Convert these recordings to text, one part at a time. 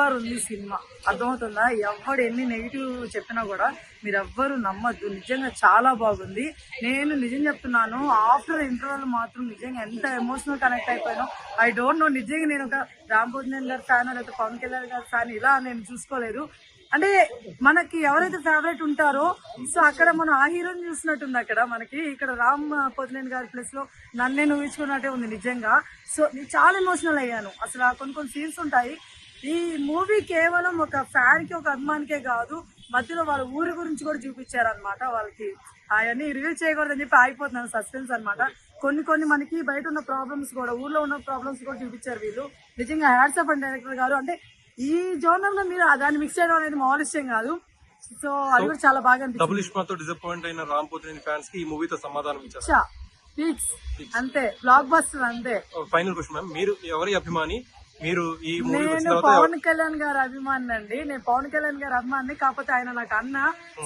Super ఉంది cinema. అర్థమవుతుందా? ఎవడు ఎన్ని నెగిటివ్ చెప్పినా కూడా మీరు ఎవ్వరు నమ్మద్దు. నిజంగా చాలా బాగుంది. నేను నిజం చెప్తున్నాను ఆఫ్టర్ ఇంటర్వెల్ మాత్రం నిజంగా ఎంత ఎమోషనల్ కనెక్ట్ అయిపోయానో ఐ డోంట్ నో నిజంగా నేను ఒక రామ్ పోతినేని గారి ఫ్యాన్ లేకపోతే పవన్ కళ్యాణ్ గారి ఫ్యాన్ ఇలా నేను చూసుకోలేదు. అంటే మనకి ఎవరైతే ఫేవరెట్ ఉంటారో సో అక్కడ మనం ఆ హీరోని చూసినట్టుంది అక్కడ మనకి. ఇక్కడ రామ్ పోతినేని గారి ప్లేస్లో నన్నే ఊహించుకున్నట్టే ఉంది నిజంగా. సో నేను చాలా ఎమోషనల్ అయ్యాను. అసలు ఆ కొన్ని కొన్ని సీన్స్ ఉంటాయి. ఈ మూవీ కేవలం ఒక ఫ్యాన్కి ఒక అభిమానికే కాదు మధ్యలో వాళ్ళ ఊరి గురించి కూడా చూపించారనమాట వాళ్ళకి. అవన్నీ రివీల్ చేయకూడదని చెప్పి ఆగిపోతున్నాను సస్పెన్స్ అన్నమాట. కొన్ని కొన్ని మనకి బయట ఉన్న ప్రాబ్లమ్స్ కూడా ఊర్లో ఉన్న ప్రాబ్లమ్స్ కూడా చూపించారు వీళ్ళు. నిజంగా హ్యాట్సప్ అండ్ డైరెక్టర్ గారు అంటే ఈ జోనర్లో మీరు దాన్ని మిక్స్ చేయడం అనేది మామూలు విషయం కాదు. సో అది కూడా చాలా బాగా డబుల్ ఇష్మాతో డిసప్పాయింట్ అయిన రామ్ పోతినేని ఫ్యాన్స్కి ఈ మూవీతో సమాధానం ఇచ్చారు. అంతే. బ్లాక్ బస్టర్ అంతే ఫైనల్ క్వశ్చన్ మ్యామ్ మీరు ఎవరి అభిమాని? మీరు ఈ నేను పవన్ కళ్యాణ్ గారి అభిమాని అండి. నేను పవన్ కళ్యాణ్ గారి అభిమాని కాకపోతే ఆయన నాకు అన్న.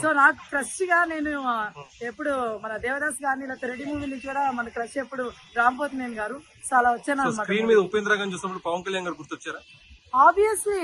సో నాకు క్రష్గా నేను ఎప్పుడు మన దేవదాస్ గారిని లేకపోతే రెడ్డి మూవీ నుంచి కూడా మన క్రష్ ఎప్పుడు రాంపోతు నేను గారు సో అలా వచ్చాను స్క్రీన్ మీద ఉపేంద్ర గారిని చూసినప్పుడు పవన్ కళ్యాణ్ గారు గుర్తొచ్చారా? ఆబ్వియస్లీ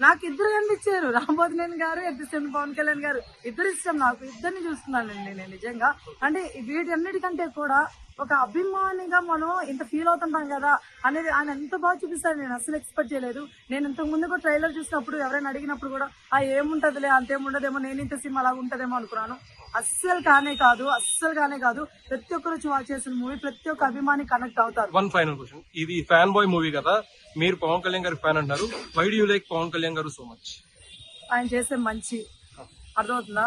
నాకు ఇద్దరు కనిపించారు రాంబోధినేని గారు ఎద్దు పవన్ కళ్యాణ్ గారు. ఇద్దరు ఇష్టం నాకు. ఇద్దరిని చూస్తున్నానండి నేను నిజంగా. అంటే వీటన్నిటికంటే కూడా ఒక అభిమానిగా మనం ఇంత ఫీల్ అవుతుంటాం కదా అనేది ఆయన ఎంత బాగా చూపిస్తారు నేను అసలు ఎక్స్పెక్ట్ చేయలేదు. నేను ఇంతకు ముందు కూడా ట్రైలర్ చూసినప్పుడు ఎవరైనా అడిగినప్పుడు కూడా ఆ ఏముంటదిలే అంతేముండదేమో నేను ఇంత సినిమా అలాగ ఉంటదేమో అనుకున్నాను. అస్సలు కానే కాదు అస్సలు కానే కాదు. ప్రతి ఒక్కరు చేసిన మూవీ ప్రతి ఒక్క అభిమాని కనెక్ట్ అవుతారు. వన్ ఫైనల్ క్వశ్చన్ ఇది ఫ్యాన్ బాయ్ మూవీ కదా. మీరు పవన్ కళ్యాణ్ గారి ఫ్యాన్ అంటారు why do you like Pavan Kalyan garu so much ఆయన చేసే మంచి. అర్థమవుతుందా?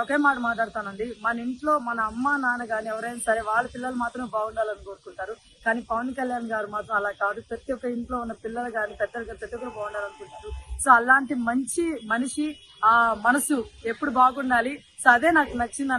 ఒకే మాట మాట్లాడతానండి. మన ఇంట్లో మన అమ్మ నాన్న కానీ ఎవరైనా సరే వాళ్ళ పిల్లలు మాత్రం బాగుండాలని కోరుకుంటారు. కానీ పవన్ కళ్యాణ్ గారు మాత్రం అలా కాదు. ప్రతి ఒక్క ఇంట్లో ఉన్న పిల్లలు కానీ పెద్దలు కానీ ప్రతి ఒక్కరు బాగుండాలనుకుంటారు. సో అలాంటి మంచి మనిషి ఆ మనసు ఎప్పుడు బాగుండాలి? సో అదే నాకు నచ్చింది